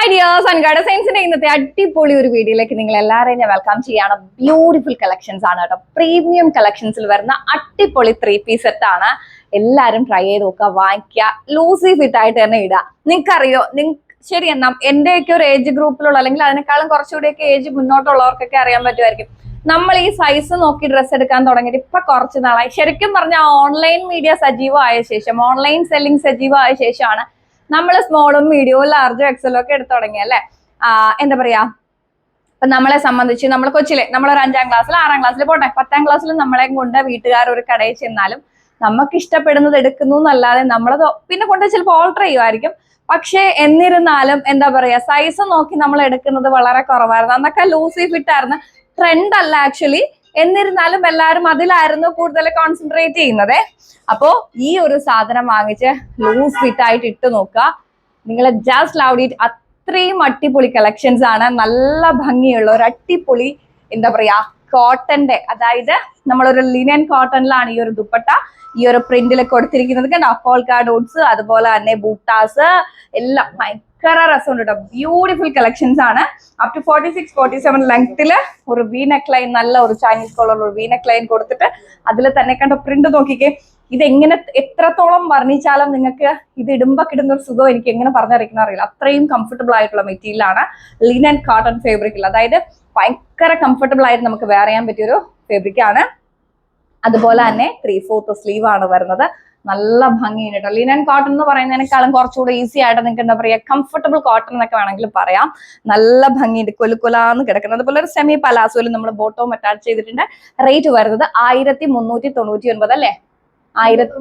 Hi dears അൻകാട് സയൻസിന്റെ ഇന്നത്തെ അടിപൊളി ഒരു വീഡിയോയിലേക്ക് നിങ്ങൾ എല്ലാവരെയും ഞാൻ വെൽക്കം ചെയ്യാണ് ബ്യൂട്ടിഫുൾ കളക്ഷൻസ് ആണ് കേട്ടോ. പ്രീമിയം കളക്ഷൻസിൽ വരുന്ന അടിപൊളി ത്രീ പീസ് സെറ്റ് ആണ്. എല്ലാവരും ട്രൈ ചെയ്ത് നോക്കുക വാങ്ങിക്കുക ലൂസി ഫിറ്റ് ആയിട്ട് തന്നെ ഇടുക. നിങ്ങൾക്കറിയോ നിങ്ങൾ ശരി എന്നാ എന്റെയൊക്കെ ഒരു ഏജ് ഗ്രൂപ്പിലുള്ള അല്ലെങ്കിൽ അതിനേക്കാളും കുറച്ചുകൂടിയൊക്കെ ഏജ് മുന്നോട്ടുള്ളവർക്കൊക്കെ അറിയാൻ പറ്റുമായിരിക്കും. നമ്മൾ ഈ സൈസ് നോക്കി ഡ്രസ്സ് എടുക്കാൻ തുടങ്ങിയിട്ട് ഇപ്പൊ കുറച്ച് നാളായി. ശരിക്കും പറഞ്ഞാൽ ഓൺലൈൻ മീഡിയ സജീവമായ ശേഷം ഓൺലൈൻ സെല്ലിംഗ് സജീവമായ ശേഷമാണ് നമ്മൾ സ്മോളും മീഡിയവും ലാർജും എക്സലും ഒക്കെ എടുത്തു തുടങ്ങി അല്ലേ? എന്താ പറയാ? ഇപ്പൊ നമ്മളെ സംബന്ധിച്ച് നമ്മൾ കൊച്ചിലെ ഒരു അഞ്ചാം ക്ലാസ്സിൽ ആറാം ക്ലാസ്സിൽ പോട്ടെ പത്താം ക്ലാസ്സിൽ നമ്മളെ കൊണ്ട് വീട്ടുകാർ ഒരു കടയിൽ ചെന്നാലും നമുക്ക് ഇഷ്ടപ്പെടുന്നത് എടുക്കുന്നു എന്നല്ലാതെ നമ്മളത് പിന്നെ കൊണ്ട് ചിലപ്പോൾ ഓൾട്ടർ ചെയ്യുമായിരിക്കും പക്ഷേ എന്നിരുന്നാലും എന്താ പറയാ സൈസ് നോക്കി നമ്മൾ എടുക്കുന്നത് വളരെ കുറവായിരുന്നു. അന്നൊക്കെ ലൂസി ഫിറ്റ് ആയിരുന്നു ട്രെൻഡ് അല്ല ആക്ച്വലി എന്നിരുന്നാലും എല്ലാവരും അതിലായിരുന്നു കൂടുതൽ കോൺസെൻട്രേറ്റ് ചെയ്യുന്നത്. അപ്പോ ഈ ഒരു സാധനം വാങ്ങിച്ച് ലൂസ് ഫിറ്റ് ആയിട്ട് ഇട്ട് നോക്കുക. നിങ്ങൾ ജസ്റ്റ് ലൗഡ് ഇറ്റ് അത്രയും അടിപൊളി കളക്ഷൻസ് ആണ്. നല്ല ഭംഗിയുള്ള ഒരു അടിപൊളി എന്താ പറയാ കോട്ടന്റെ അതായത് നമ്മളൊരു ലിനൻ കോട്ടണിലാണ് ഈ ഒരു ദുപ്പട്ട ഈ ഒരു പ്രിന്റിൽ കൊടുത്തിരിക്കുന്നത് കണ്ടോ? അപ്പോൾ ഡോട്ട്സ് അതുപോലെ തന്നെ ബൂട്ടാസ് എല്ലാം ഭയങ്കര രസമുണ്ട് കേട്ടോ ബ്യൂട്ടിഫുൾ കളക്ഷൻസ് ആണ്. Up to forty six forty seven ലെങ്ത്തിൽ ഒരു വീനക് ലൈൻ നല്ല ഒരു ചൈനീസ് കോളർ ഒരു വീനക് ലൈൻ കൊടുത്തിട്ട് അതിൽ തന്നെ കണ്ടോ പ്രിന്റ് നോക്കിക്കേ. ഇത് എങ്ങനെ എത്രത്തോളം വർണിച്ചാലും നിങ്ങൾക്ക് ഇത് ഇടുമ്പോ കിട്ടുന്ന ഒരു സുഖം എനിക്ക് എങ്ങനെ പറഞ്ഞറിയിക്കുന്ന അറിയില്ല. അത്രയും കംഫർട്ടബിൾ ആയിട്ടുള്ള മെറ്റീരിയൽ ആണ് ലിനൻ കോട്ടൺ ഫേബ്രിക്കിൽ അതായത് ഭയങ്കര കംഫർട്ടബിൾ ആയിട്ട് നമുക്ക് വെയർ ചെയ്യാൻ പറ്റിയൊരു ഫാബ്രിക് ആണ്. അതുപോലെ തന്നെ ത്രീ ഫോർത്ത് സ്ലീവ് ആണ് വരുന്നത്. നല്ല ഭംഗിയുണ്ട് ലിനൻ കോട്ടൺ എന്ന് പറയുന്നതിനേക്കാളും കുറച്ചുകൂടെ ഈസി ആയിട്ട് നിങ്ങൾക്ക് എന്താ പറയുക കംഫർട്ടബിൾ കോട്ടൺ എന്നൊക്കെ വേണമെങ്കിൽ പറയാം. നല്ല ഭംഗിയുണ്ട് കൊലുക്കൊലാന്ന് കിടക്കുന്നത്. അതുപോലെ ഒരു സെമി പലാസോയിൽ നമ്മൾ ബോട്ടവും അറ്റാച്ച് ചെയ്തിട്ടുണ്ട്. റേറ്റ് വരുന്നത് ആയിരത്തി മുന്നൂറ്റി തൊണ്ണൂറ്റി ഒൻപത് അല്ലേ? ആയിരത്തി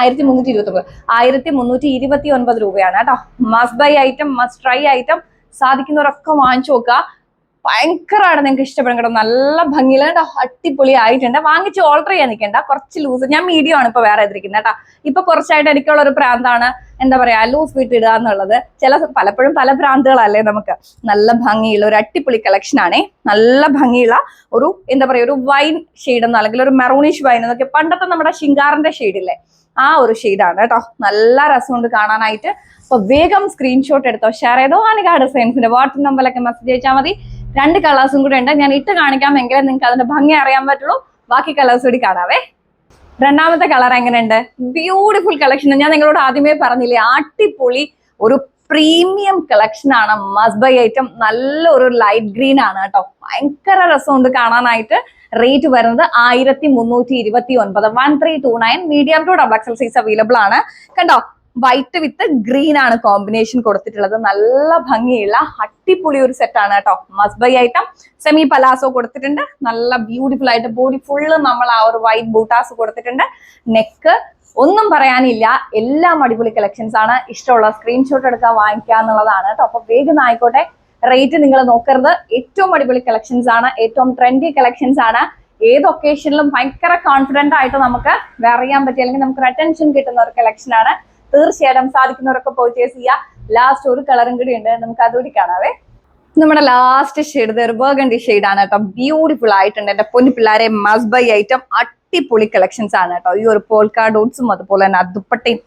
ആയിരത്തി മുന്നൂറ്റി ഇരുപത്തി ഒമ്പത് ആയിരത്തി മുന്നൂറ്റി ഇരുപത്തി ഒൻപത് രൂപയാണ് കേട്ടോ. Must buy item must try item സാധിക്കുന്നവരൊക്കെ വാങ്ങിച്ചു നോക്കുക. ഭയങ്കരമാണ് നിങ്ങൾക്ക് ഇഷ്ടപ്പെടും കേട്ടോ. നല്ല ഭംഗിയിൽ കേട്ടോ അടിപൊളി ആയിട്ടുണ്ട് വാങ്ങിച്ച് ഓർഡർ ചെയ്യാൻ നിൽക്കണ്ട. കുറച്ച് ലൂസ് ഞാൻ മീഡിയം ആണ് ഇപ്പൊ വേറെ എതിരിക്കുന്നത് കേട്ടോ. ഇപ്പൊ കുറച്ചായിട്ട് എനിക്കുള്ള ഒരു പ്രാന്താണ് എന്താ പറയാ ലൂസ് ഇടുക എന്നുള്ളത്. ചില പലപ്പോഴും പല ഭ്രാന്തുകളല്ലേ നമുക്ക്. നല്ല ഭംഗിയുള്ള ഒരു അടിപൊളി കളക്ഷൻ ആണേ. നല്ല ഭംഗിയുള്ള ഒരു എന്താ പറയാ ഒരു വൈൻ ഷെയ്ഡ് എന്നോ അല്ലെങ്കിൽ ഒരു മെറൂണിഷ് വൈൻ എന്നൊക്കെ പണ്ടത്തെ നമ്മുടെ ശിങ്കാറിന്റെ ഷെയ്ഡില്ലേ ആ ഒരു ഷെയ്ഡാണ് കേട്ടോ. നല്ല രസമുണ്ട് കാണാനായിട്ട്. അപ്പൊ വേഗം സ്ക്രീൻഷോട്ട് എടുത്തോ. ഷെയർ ചെയ്തോ. അനിക ഡിസൈൻസിന്റെ വാട്സപ്പ് നമ്പറിലൊക്കെ മെസ്സേജ് അയച്ചാൽ മതി. രണ്ട് കളേഴ്സും കൂടെ ഉണ്ട്. ഞാൻ ഇട്ട് കാണിക്കാമെങ്കിലേ നിങ്ങൾക്ക് അതിന്റെ ഭംഗി അറിയാൻ പറ്റുള്ളൂ. ബാക്കി കളേഴ്സ് കൂടി കാണാവേ. രണ്ടാമത്തെ കളർ എങ്ങനെയുണ്ട്? ബ്യൂട്ടിഫുൾ കളക്ഷൻ ഞാൻ നിങ്ങളോട് ആദ്യമേ പറഞ്ഞില്ലേ അടിപൊളി ഒരു പ്രീമിയം കളക്ഷൻ ആണ് മസ്ബൈ ഐറ്റം നല്ലൊരു ലൈറ്റ് ഗ്രീൻ ആണ് കേട്ടോ. ഭയങ്കര രസമുണ്ട് കാണാനായിട്ട്. റേറ്റ് വരുന്നത് ആയിരത്തി മുന്നൂറ്റി ഇരുപത്തി ഒൻപത്. One three two nine medium to double XL size available ആണ്. കണ്ടോ? വൈറ്റ് വിത്ത് ഗ്രീൻ ആണ് കോമ്പിനേഷൻ കൊടുത്തിട്ടുള്ളത്. നല്ല ഭംഗിയുള്ള അട്ടിപ്പൊളി ഒരു സെറ്റ് ആണ് കേട്ടോ. മസ്ബൈ ഐറ്റം സെമി പലാസോ കൊടുത്തിട്ടുണ്ട്. നല്ല ബ്യൂട്ടിഫുൾ ആയിട്ട് ബോഡി ഫുള്ള് നമ്മൾ ആ ഒരു വൈറ്റ് ബൂട്ടാസ് കൊടുത്തിട്ടുണ്ട്. നെക്ക് ഒന്നും പറയാനില്ല. എല്ലാം അടിപൊളി കളക്ഷൻസ് ആണ്. ഇഷ്ടമുള്ള സ്ക്രീൻഷോട്ട് എടുക്കാൻ വാങ്ങിക്കുക എന്നുള്ളതാണ് കേട്ടോ. അപ്പൊ വേഗം ആയിക്കോട്ടെ. റേറ്റ് നിങ്ങൾ നോക്കരുത്. ഏറ്റവും അടിപൊളി കളക്ഷൻസ് ആണ്. ഏറ്റവും ട്രെൻഡി കളക്ഷൻസ് ആണ്. ഏത് ഒക്കേഷനിലും ഭയങ്കര കോൺഫിഡന്റ് ആയിട്ട് നമുക്ക് വെയർ ചെയ്യാൻ പറ്റിയ അല്ലെങ്കിൽ നമുക്ക് അറ്റൻഷൻ കിട്ടുന്ന ഒരു കളക്ഷൻ ആണ്. തീർച്ചയായിട്ടും സാധിക്കുന്നവരൊക്കെ പർച്ചേസ് ചെയ്യുക ലാസ്റ്റ് ഒരു കളറും കൂടി ഉണ്ട്. നമുക്ക് അതുകൂടി കാണാവേ. നമ്മുടെ ലാസ്റ്റ് ഷെയ്ഡ് ഒരു ബർഗണ്ടി ഷെയ്ഡ് ആണ് കേട്ടോ. ബ്യൂട്ടിഫുൾ ആയിട്ടുണ്ട്. എന്റെ പൊന്നു പിള്ളേരെ മസ് ബൈ ഐറ്റം അടിപൊളി കളക്ഷൻസ് ആണ് കേട്ടോ. ഈ ഒരു പോൾക്കാ ഡോട്ട്സും അതുപോലെ തന്നെ ദുപ്പട്ടയും.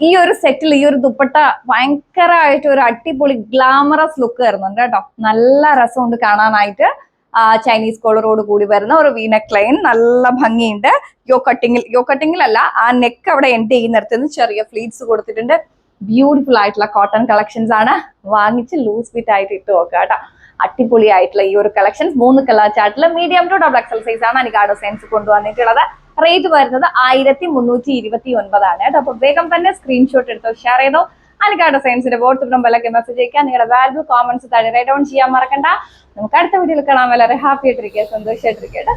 ഈ ഒരു സെറ്റിൽ ഈ ഒരു ദുപ്പട്ട ഭയങ്കരമായിട്ട് ഒരു അടിപൊളി ഗ്ലാമറസ് ലുക്ക് വരുന്നുണ്ട് കേട്ടോ. നല്ല രസമുണ്ട് കാണാനായിട്ട്. ചൈനീസ് കോളറോട് കൂടി വരുന്ന ഒരു വീനക്ക് ലൈൻ നല്ല ഭംഗിയുണ്ട്. യോ കട്ടിങ്ങിൽ യോ കട്ടിങ്ങിലല്ല ആ നെക്ക് അവിടെ എൻഡ് ചെയ്യുന്നിടത്ത് നിന്ന് ചെറിയ ഫ്ലീറ്റ്സ് കൊടുത്തിട്ടുണ്ട്. ബ്യൂട്ടിഫുൾ ആയിട്ടുള്ള കോട്ടൺ കളക്ഷൻസ് ആണ്. വാങ്ങിച്ച് ലൂസ് ഫിറ്റ് ആയിട്ട് ഇട്ട് നോക്കുക കേട്ടോ. അടിപൊളി ആയിട്ടുള്ള ഈ ഒരു കളക്ഷൻസ് മൂന്ന് കളർ ചാർട്ടിൽ medium to double XL size ആണ് ആ സെൻസ് കൊണ്ടുവന്നിട്ടുള്ളത്. റേറ്റ് വരുന്നത് ആയിരത്തി മുന്നൂറ്റി ഇരുപത്തി ഒൻപതാണ് കേട്ടോ. അപ്പൊ വേഗം തന്നെ സ്ക്രീൻഷോട്ട് എടുത്തോ ഷെയർ ചെയ്തോ. എനിക്ക് സയൻസിന്റെ ബോർഡ് നമ്പറിലൊക്കെ മെസ്സേജ് അയക്കാം നിങ്ങളുടെ വാല്യൂ കോമൻസ് താഴെ റൈറ്റ് ചെയ്യാൻ മറക്കണ്ട. നമുക്ക് അടുത്ത വീഡിയോയിൽ കാണാൻ വളരെ ഹാപ്പി ആയിട്ടിരിക്കുക സന്തോഷമായിട്ടിരിക്കട്ടെ